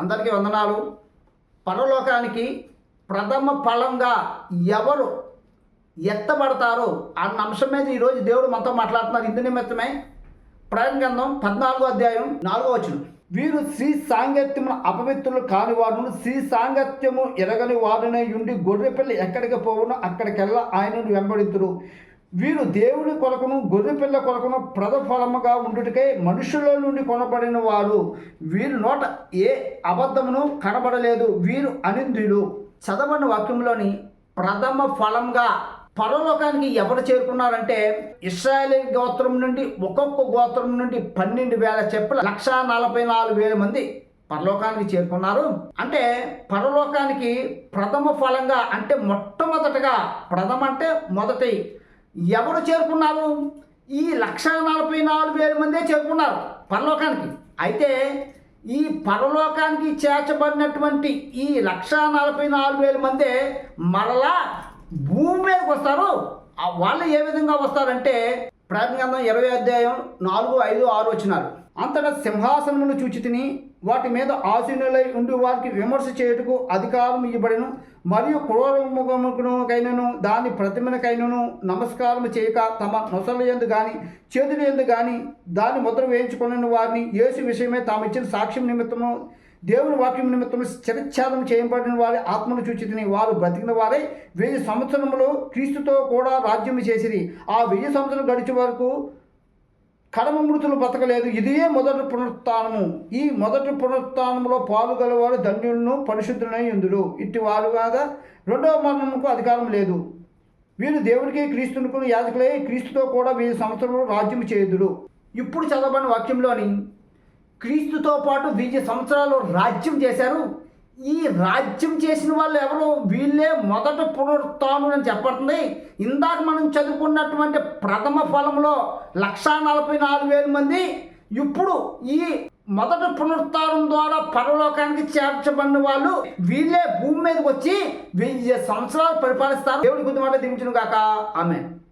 అందరికీ వందనాలు. పరలోకానికి ప్రథమ ఫలంగా ఎవరు ఎత్తబడతారో అన్న అంశం మీద ఈరోజు దేవుడు మనతో మాట్లాడుతున్నారు. ఇందు నిమిత్తమే ప్రయాణ గ్రంథం పద్నాలుగో అధ్యాయం నాలుగో వచ్చిన వీరు శ్రీ సాంగత్యము అపవిత్రులు కాని వారును శ్రీ సాంగత్యము ఎరగని వారునే ఉండి గొర్రెపిల్ల ఎక్కడికి పోవును అక్కడికెల్లా ఆయనను వెంబడితురు. వీరు దేవుని కొరకును గొర్రెపిల్ల కొరకును ప్రథఫలముగా ఉండుటకై మనుషుల నుండి కొనబడిన వారు. వీరు నోట ఏ అబద్ధమును కనబడలేదు. వీరు అనిందులు చదవని వాక్యంలోని ప్రథమ ఫలంగా పరలోకానికి ఎవరు చేరుకున్నారంటే ఇస్రాయేల్ గోత్రం నుండి ఒక్కొక్క గోత్రం నుండి పన్నెండు వేల చెప్పుల లక్ష నలభై నాలుగు వేల మంది పరలోకానికి చేరుకున్నారు. అంటే పరలోకానికి ప్రథమ ఫలంగా అంటే మొట్టమొదటగా ప్రథమ అంటే మొదటి ఎవరు చేరుకున్నారు? ఈ లక్ష నలభై నాలుగు వేల మందే చేరుకున్నారు పరలోకానికి. అయితే ఈ పరలోకానికి చేర్చబడినటువంటి ఈ లక్ష నలభై నాలుగు వేల మందే మరలా భూమి మీదకి వస్తారు. ఆ వాళ్ళు ఏ విధంగా వస్తారంటే ప్రారంభంగంధం ఇరవై అధ్యాయం నాలుగు ఐదు ఆరు వచ్చినారు అంతటా సింహాసనమును చూచి తిని వాటి మీద ఆసీనులై ఉండి వారికి విమర్శ చేయుటకు అధికారం ఇవ్వబడిను మరియు క్రూరముఖముకైనను దాని ప్రతిమనకైనను నమస్కారం చేయక తమ నొసలు ఎందు కానీ చేతుల ఎందు కానీ దాని ముద్ర వేయించుకున్న వారిని యేసు విషయమే తాము ఇచ్చిన సాక్ష్యం నిమిత్తము దేవుని వాక్యం నిమిత్తం శిరచ్ఛేదం చేయబడిన వారి ఆత్మను చూచితిని. వారు బ్రతికిన వారై వెయ్యి సంవత్సరములు క్రీస్తుతో కూడా రాజ్యం చేసిరి. ఆ వెయ్యి సంవత్సరం గడిచే వరకు కడమ మృతులు బ్రతకలేదు. ఇదే మొదటి పునరుత్నము ఈ మొదటి పునరుత్నంలో పాల్గొలవారు ధన్యులను పరిశుద్ధులై ఉందుడు ఇట్టి వారు కాగా రెండవ మరణముకు అధికారం లేదు. వీరు దేవునికి క్రీస్తునుకుని యాజకులై క్రీస్తుతో కూడా వెయ్యి సంవత్సరంలో రాజ్యం చేయుదుడు ఇప్పుడు చదవబడిన వాక్యంలోని క్రీస్తుతో పాటు వెయ్యి సంవత్సరాలు రాజ్యం చేశారు. ఈ రాజ్యం చేసిన వాళ్ళు ఎవరు వీళ్ళే మొదట పునరుత్ను అని చెప్పబడుతుంది. ఇందాక మనం చదువుకున్నటువంటి ప్రథమ ఫలంలో లక్షా నలభై నాలుగు వేల మంది ఇప్పుడు ఈ మొదట పునరుత్నం ద్వారా పరలోకానికి చేర్చబడిన వాళ్ళు వీళ్ళే భూమి మీదకి వచ్చి వెయ్యి సంవత్సరాలు పరిపాలిస్తారు. దేవుడి గురించి దించును కాక ఆమె